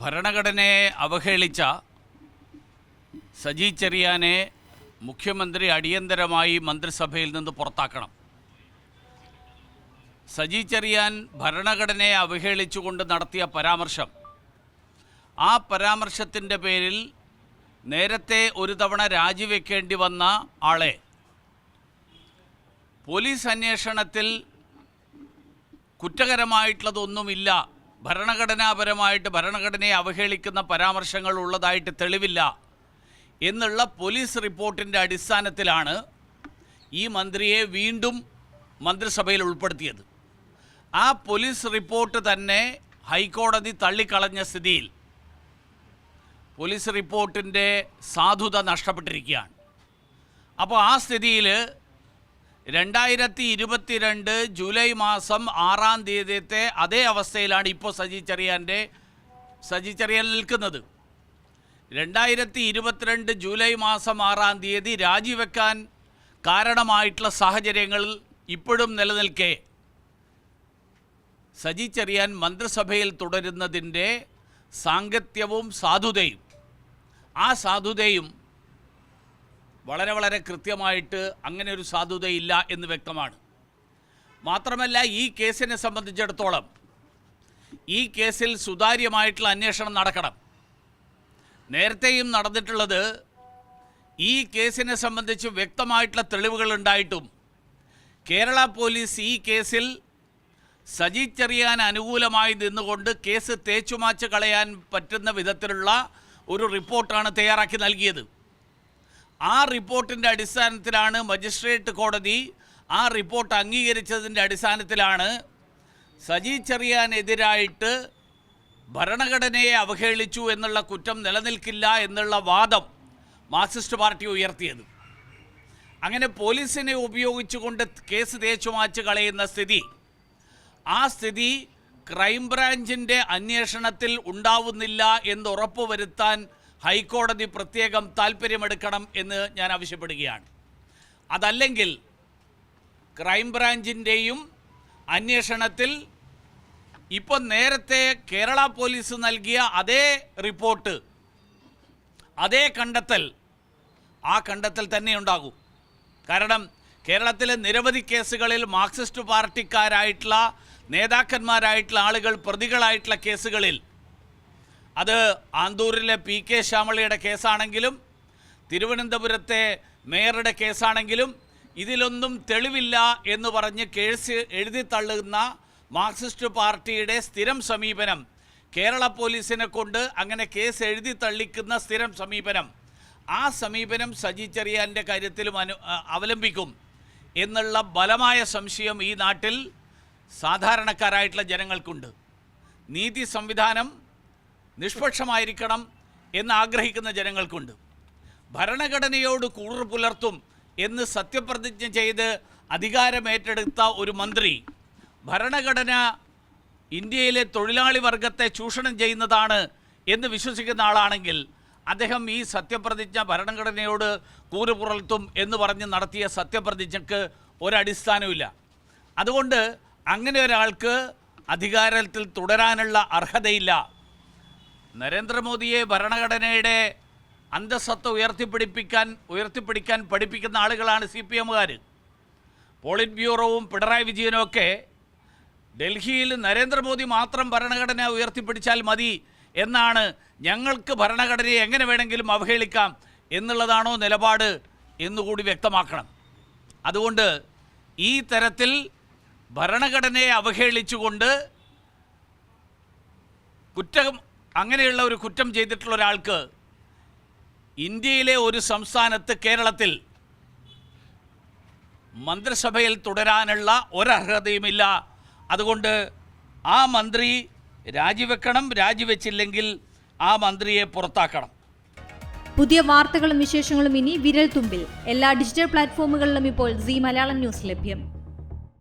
ഭരണഘടനയെ അവഹേളിച്ച സജി ചെറിയാനെ മുഖ്യമന്ത്രി അടിയന്തരമായി മന്ത്രിസഭയിൽ നിന്ന് പുറത്താക്കണം. സജി ചെറിയാൻ ഭരണഘടനയെ അവഹേളിച്ചുകൊണ്ട് നടത്തിയ പരാമർശം ആ പരാമർശത്തിന്റെ പേരിൽ നേരത്തെ ഒരു തവണ രാജിവെക്കേണ്ടി വന്ന ആളെ പോലീസ് അന്വേഷണത്തിൽ കുറ്റകരമായിട്ടുള്ളതൊന്നുമില്ല ഭരണഘടനാപരമായിട്ട് ഭരണഘടനയെ അവഹേളിക്കുന്ന പരാമർശങ്ങൾ ഉള്ളതായിട്ട് തെളിവില്ല എന്നുള്ള പോലീസ് റിപ്പോർട്ടിന്റെ അടിസ്ഥാനത്തിലാണ് ഈ മന്ത്രിയെ വീണ്ടും മന്ത്രിസഭയിൽ ഉൾപ്പെടുത്തിയത്. ആ പോലീസ് റിപ്പോർട്ട് തന്നെ ഹൈക്കോടതി തള്ളിക്കളഞ്ഞ സ്ഥിതിയിൽ പോലീസ് റിപ്പോർട്ടിന്റെ സാധുത നഷ്ടപ്പെട്ടിരിക്കുകയാണ്. അപ്പോൾ ആ സ്ഥിതിയിൽ രണ്ടായിരത്തി ഇരുപത്തിരണ്ട് ജൂലൈ മാസം ആറാം തീയതിയത്തെ അതേ അവസ്ഥയിലാണ് ഇപ്പോൾ സജി ചെറിയാന്റെ സജി ചെറിയാൻ നിൽക്കുന്നത്. രണ്ടായിരത്തി ഇരുപത്തിരണ്ട് ജൂലൈ മാസം ആറാം തീയതി രാജിവെക്കാൻ കാരണമായിട്ടുള്ള സാഹചര്യങ്ങൾ ഇപ്പോഴും നിലനിൽക്കെ. സജി ചെറിയാൻ മന്ത്രിസഭയിൽ തുടരുന്നതിന്റെ സാങ്കത്യവും സാധുതയും ആ സാധുതയും വളരെ വളരെ കൃത്യമായിട്ട് അങ്ങനെ ഒരു സാധുതയില്ല എന്ന് വ്യക്തമാണ്. മാത്രമല്ല ഈ കേസിനെ സംബന്ധിച്ചിടത്തോളം ഈ കേസിൽ സുതാര്യമായിട്ടുള്ള അന്വേഷണം നടക്കണം. നേരത്തെയും നടന്നിട്ടുള്ളത് ഈ കേസിനെ സംബന്ധിച്ച് വ്യക്തമായിട്ടുള്ള തെളിവുകൾ ഉണ്ടായിട്ടും കേരള പോലീസ് ഈ കേസിൽ സജി ചെറിയാൻ അനുകൂലമായി നിന്നുകൊണ്ട് കേസ് തേച്ചുമാച്ച് കളയാൻ പറ്റുന്ന വിധത്തിലുള്ള ഒരു റിപ്പോർട്ടാണ് തയ്യാറാക്കി നൽകിയത്. ആ റിപ്പോർട്ടിന്റെ അടിസ്ഥാനത്തിലാണ് മജിസ്ട്രേറ്റ് കോടതി ആ റിപ്പോർട്ട് അംഗീകരിച്ചതിന്റെ അടിസ്ഥാനത്തിലാണ് സജി ചെറിയാനെതിരായിട്ട് ഭരണഘടനയെ അവഹേളിച്ചു എന്നുള്ള കുറ്റം നിലനിൽക്കില്ല എന്നുള്ള വാദം മാർക്സിസ്റ്റ് പാർട്ടി ഉയർത്തിയത്. അങ്ങനെ പോലീസിനെ ഉപയോഗിച്ചുകൊണ്ട് കേസ് തേച്ചുമാച്ച് കളയുന്ന സ്ഥിതി ആ സ്ഥിതി ക്രൈംബ്രാഞ്ചിന്റെ അന്വേഷണത്തിൽ ഉണ്ടാവുന്നില്ല എന്ന് ഉറപ്പുവരുത്താൻ ഹൈക്കോടതി പ്രത്യേകം താല്പര്യമെടുക്കണം എന്ന് ഞാൻ ആവശ്യപ്പെടുകയാണ്. അതല്ലെങ്കിൽ ക്രൈംബ്രാഞ്ചിന്റെയും അന്വേഷണത്തിൽ ഇപ്പോൾ നേരത്തെ കേരള പോലീസ് നൽകിയ അതേ റിപ്പോർട്ട് അതേ കണ്ടെത്തൽ ആ കണ്ടെത്തൽ തന്നെ ഉണ്ടാകും. കാരണം കേരളത്തിലെ നിരവധി കേസുകളിൽ മാർക്സിസ്റ്റ് പാർട്ടിക്കാരായിട്ടുള്ള നേതാക്കന്മാരായിട്ടുള്ള ആളുകൾ പ്രതികളായിട്ടുള്ള കേസുകളിൽ അത് ആന്തൂരിലെ പി കെ ശ്യാമളിയുടെ കേസാണെങ്കിലും തിരുവനന്തപുരത്തെ മേയറുടെ കേസാണെങ്കിലും ഇതിലൊന്നും തെളിവില്ല എന്ന് പറഞ്ഞ് കേസ് എഴുതി തള്ളുന്ന മാർക്സിസ്റ്റ് പാർട്ടിയുടെ സ്ഥിരം സമീപനം കേരള പോലീസിനെ കൊണ്ട് അങ്ങനെ കേസ് എഴുതി തള്ളിക്കുന്ന സ്ഥിരം സമീപനം ആ സമീപനം സജി ചെറിയാന്റെ കാര്യത്തിലും അനു അവലംബിക്കും എന്നുള്ള ബലമായ സംശയം ഈ നാട്ടിൽ സാധാരണക്കാരായിട്ടുള്ള ജനങ്ങൾക്കുണ്ട്. നീതി സംവിധാനം നിഷ്പക്ഷമായിരിക്കണം എന്ന് ആഗ്രഹിക്കുന്ന ജനങ്ങൾക്കുണ്ട്. ഭരണഘടനയോട് കൂറ് പുലർത്തും എന്ന് സത്യപ്രതിജ്ഞ ചെയ്ത് അധികാരമേറ്റെടുത്ത ഒരു മന്ത്രി ഭരണഘടന ഇന്ത്യയിലെ തൊഴിലാളി വർഗത്തെ ചൂഷണം ചെയ്യുന്നതാണ് എന്ന് വിശ്വസിക്കുന്ന ആളാണെങ്കിൽ അദ്ദേഹം ഈ സത്യപ്രതിജ്ഞ ഭരണഘടനയോട് കൂറ് പുലർത്തും എന്ന് പറഞ്ഞ് നടത്തിയ സത്യപ്രതിജ്ഞക്ക് ഒരടിസ്ഥാനവുമില്ല. അതുകൊണ്ട് അങ്ങനെ ഒരാൾക്ക് അധികാരത്തിൽ തുടരാനുള്ള അർഹതയില്ല. നരേന്ദ്രമോദിയെ ഭരണഘടനയുടെ അന്തസ്സത്ത ഉയർത്തിപ്പിടിപ്പിക്കാൻ ഉയർത്തിപ്പിടിക്കാൻ പഠിപ്പിക്കുന്ന ആളുകളാണ് സി പി എമ്മുകാർ പോളിറ്റ് ബ്യൂറോവും പിണറായി വിജയനും ഒക്കെ ഡൽഹിയിൽ നരേന്ദ്രമോദി മാത്രം ഭരണഘടന ഉയർത്തിപ്പിടിച്ചാൽ മതി എന്നാണ് ഞങ്ങൾക്ക് ഭരണഘടനയെ എങ്ങനെ വേണമെങ്കിലും അവഹേളിക്കാം എന്നുള്ളതാണോ നിലപാട് എന്നുകൂടി വ്യക്തമാക്കണം. അതുകൊണ്ട് ഈ തരത്തിൽ ഭരണഘടനയെ അവഹേളിച്ചുകൊണ്ട് കുറ്റം അങ്ങനെയുള്ള ഒരു കുറ്റം ചെയ്തിട്ടുള്ള ഒരാൾക്ക് ഇന്ത്യയിലെ ഒരു സംസ്ഥാനത്ത് കേരളത്തിൽ മന്ത്രിസഭയിൽ തുടരാനുള്ള ഒരർഹതയുമില്ല. അതുകൊണ്ട് ആ മന്ത്രി രാജിവെക്കണം രാജിവെച്ചില്ലെങ്കിൽ ആ മന്ത്രിയെ പുറത്താക്കണം. പുതിയ വാർത്തകളും വിശേഷങ്ങളും ഇനി വിരൽ തുമ്പിൽ എല്ലാ ഡിജിറ്റൽ പ്ലാറ്റ്ഫോമുകളിലും ഇപ്പോൾ സി മലയാളം ന്യൂസ് ലഭ്യം.